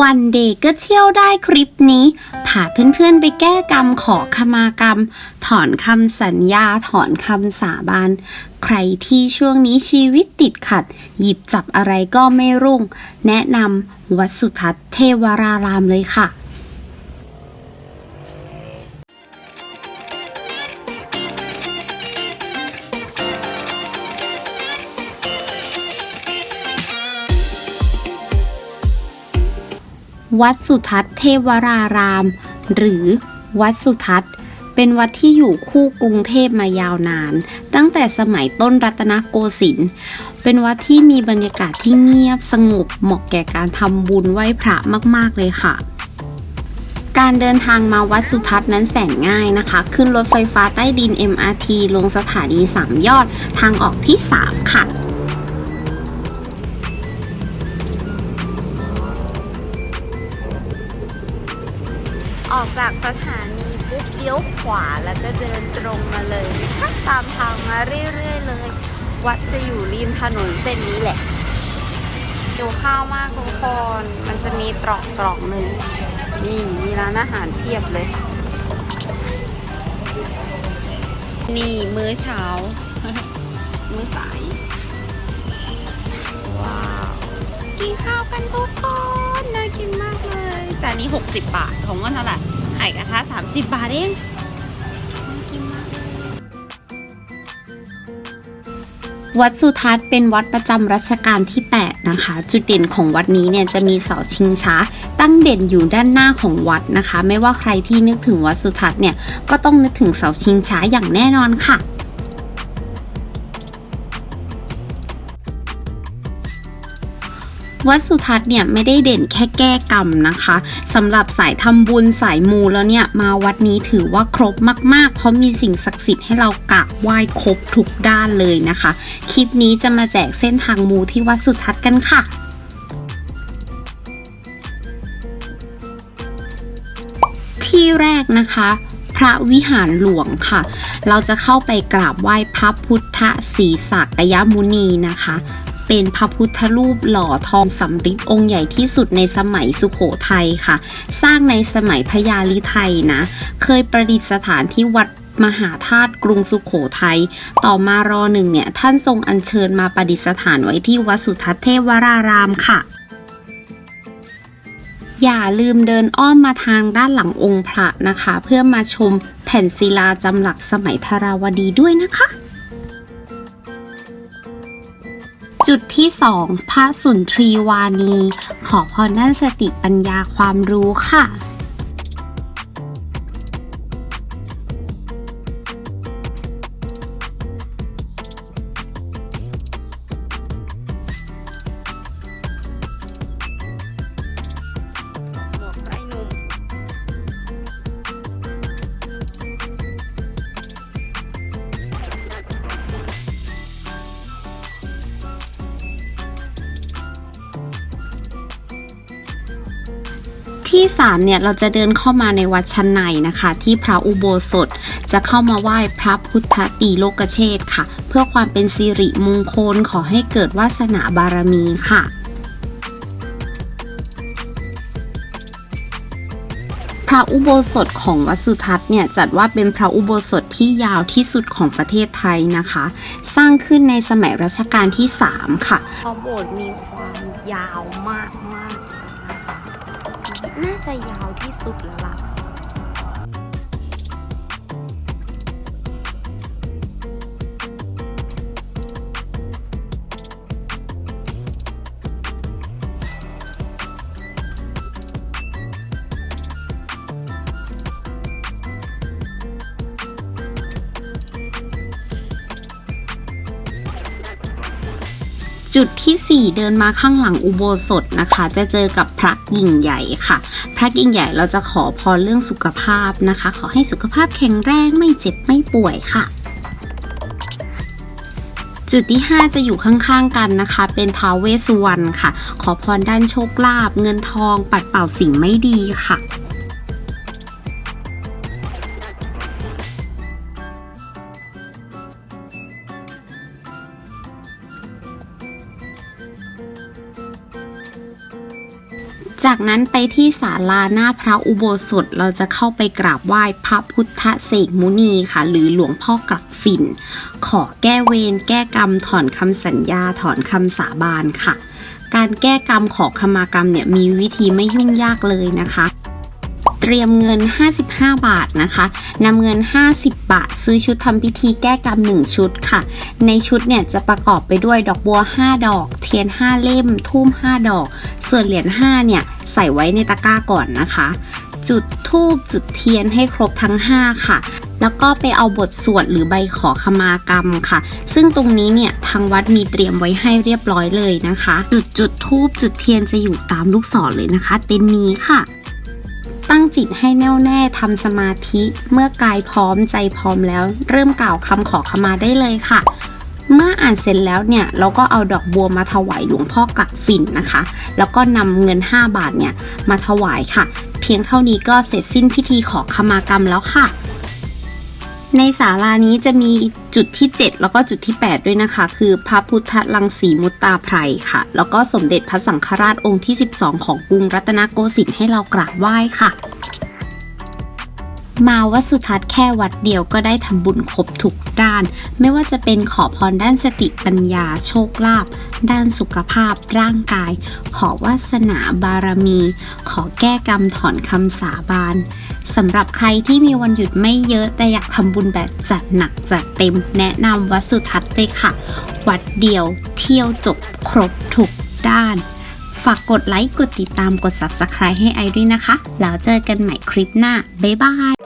วันเดย์ก็เที่ยวได้คลิปนี้พาเพื่อนๆไปแก้กรรมขอขมากรรม ถอนคำสัญญาถอนคำสาบาน ใครที่ช่วงนี้ชีวิตติดขัด หยิบจับอะไรก็ไม่รุ่ง แนะนำวัดสุทัศน์เทวรารามเลยค่ะ วัดสุทัศน์เทวราราม หรือวัดสุทัศน์ เป็นวัดที่อยู่คู่กรุงเทพมายาวนาน ตั้งแต่สมัยต้นรัตนโกสินทร์เป็นวัดที่มีบรรยากาศที่เงียบสงบเหมาะแก่การทำบุญไหว้พระมาก ๆ เลยค่ะการเดินทางมาวัดสุทัศน์นั้นแสนง่ายนะคะ ขึ้นรถไฟฟ้าใต้ดิน MRT ลงสถานีสามยอดทางออกที่ 3 ค่ะ ออกจากสถานีปุ๊บเลี้ยวขวาแล้วก็เดินตรงมาเลยนะคะตามทางมาเรื่อยๆเลย วัดจะอยู่ริมถนนเส้นนี้แหละดูข้าวมากทุกคน มันจะมีตรอกตรอกหนึ่งนี่มีร้านอาหารเพียบเลย นี่มื้อเช้า มื้อสาย ว้า นี้ 60 บาท ของว่าเท่าไหร่ไข่กระทะ 30 บาทเองวัดสุทัศน์เป็นวัดประจำรัชกาลที่ 8 นะคะ จุดเด่นของวัดนี้เนี่ยจะมีเสาชิงช้า ตั้งเด่นอยู่ด้านหน้าของวัดนะคะ ไม่ว่าใครที่นึกถึงวัดสุทัศน์เนี่ยก็ต้องนึกถึงเสาชิงช้าอย่างแน่นอนค่ะ วัดสุทัศน์เนี่ยไม่ได้เด่นแค่แก้กรรมนะคะสำหรับสายทำบุญสายมูแล้วเนี่ยมาวัดนี้ถือว่าครบมากๆ เพราะมีสิ่งศักดิ์สิทธิ์ให้เรากราบไหว้ครบทุกด้านเลยนะคะ คลิปนี้จะมาแจกเส้นทางมูที่วัดสุทัศน์กันค่ะที่แรกนะคะ พระวิหารหลวงค่ะ เราจะเข้าไปกราบไหว้พระพุทธศรีสักยมุนีนะคะ เป็นพระพุทธรูปหล่อทองสำริดองค์ใหญ่ที่สุดในสมัยสุโขทัยค่ะ สร้างในสมัยพญาลิไทยนะ เคยประดิษฐานที่วัดมหาธาตุกรุงสุโขทัย ต่อมารอหนึ่งเนี่ย ท่านทรงอัญเชิญมาประดิษฐานไว้ที่วัดสุทัศน์เทวรารามค่ะ อย่าลืมเดินอ้อมมาทางด้านหลังองค์พระนะคะ เพื่อมาชมแผ่นศิลาจำหลักสมัยธาราวดีด้วยนะคะ จุดที่ 2 พระสุนทรีวานี ขอพรด้านสติปัญญาความรู้ค่ะ ที่ 3 เนี่ย เราจะเดินเข้ามาในวัดชั้นในนะคะ ที่พระอุโบสถ จะเข้ามาไหว้พระพุทธตีโลกเชษฐ์ค่ะ เพื่อความเป็นสิริมงคลขอให้เกิดวาสนาบารมีค่ะพระอุโบสถของวัดสุทัศน์เนี่ยจัดว่าเป็นพระอุโบสถที่ยาวที่สุดของประเทศไทยนะคะ สร้างขึ้นในสมัยรัชกาลที่ 3 ค่ะพระโบสถ์มีความยาวมากมาก น่าจะยาวที่สุดแล้วล่ะ จุดทีสี่ 4 เดินมาข้างหลังอุโบสถนะคะ จะเจอกับพระกิ่งใหญ่ค่ะ พระกิ่งใหญ่เราจะขอพรเรื่องสุขภาพนะคะ ขอให้สุขภาพแข็งแรงไม่เจ็บไม่ป่วยค่ะ จุดที่ 5 จะอยู่ข้างๆกันนะคะ เป็นท้าวเวสสุวรรณค่ะ ขอพรด้านโชคลาภเงินทองปัดเป่าสิ่งไม่ดีค่ะ จากนั้นไปที่ศาลาหน้าพระอุโบสถเราจะเข้าไปกราบไหว้พระพุทธเสกมุนีค่ะ หรือหลวงพ่อกลักฝิ่น ขอแก้เวรแก้กรรมถอนคำสัญญาถอนคำสาบานค่ะ การแก้กรรมขอขมากรรมเนี่ยมีวิธีไม่ยุ่งยากเลยนะคะเตรียมเงิน 55 บาทนะคะนำเงิน 50 บาท ซื้อชุดทำพิธีแก้กรรม 1 ชุดค่ะ ในชุดเนี่ยจะประกอบไปด้วยดอกบัว 5 ดอก เทียน 5 เล่มทู่ม 5 ดอก ส่วนเหรียญ5เนี่ยใส่ไว้ในตะกร้าก่อนนะคะ จุดทูบจุดเทียนให้ครบทั้ง 5 ค่ะ แล้วก็ไปเอาบทสวดหรือใบขอขมากรรมค่ะ ซึ่งตรงนี้เนี่ยทางวัดมีเตรียมไว้ให้เรียบร้อยเลยนะคะ จุดจุดทูบจุดเทียนจะอยู่ตามลูกศรเลยนะคะ เต็นท์นี้ค่ะตั้งจิตให้แน่วแน่ทำสมาธิเมื่อกายพร้อมใจพร้อมแล้ว เริ่มกล่าวคำขอขมาได้เลยค่ะ เมื่ออ่านเสร็จแล้วเนี่ย เราก็เอาดอกบัวมาถวายหลวงพ่อกลักฝิ่นนะคะ แล้วก็นำเงิน 5 บาทเนี่ยมาถวายค่ะ เพียงเท่านี้ก็เสร็จสิ้นพิธีขอขมากรรมแล้วค่ะ ในศาลานี้จะมีจุดที่ 7 แล้วก็จุดที่ 8 ด้วยนะคะ คือพระพุทธลังสีมุตตาไพรค่ะ แล้วก็สมเด็จพระสังฆราชองค์ที่ 12 ของกรุงรัตนโกสินทร์ให้เรากราบไหว้ค่ะ มาวัดสุทัศน์แค่วัดเดียวก็ได้ทำบุญครบทุกด้าน ไม่ว่าจะเป็นขอพรด้านสติปัญญาโชคลาภด้านสุขภาพร่างกาย ขอวาสนาบารมี ขอแก้กรรมถอนคำสาบานสำหรับใครที่มีวันหยุดไม่เยอะแต่อยากทำบุญแบบจัดหนักจัดเต็ม แนะนำวัดสุทัศน์เลยค่ะ วัดเดียวเที่ยวจบครบทุกด้าน ฝากกดไลค์ กดติดตามกด Subscribe ให้ไอด้วยนะคะ แล้วเจอกันใหม่คลิปหน้า บ๊ายบาย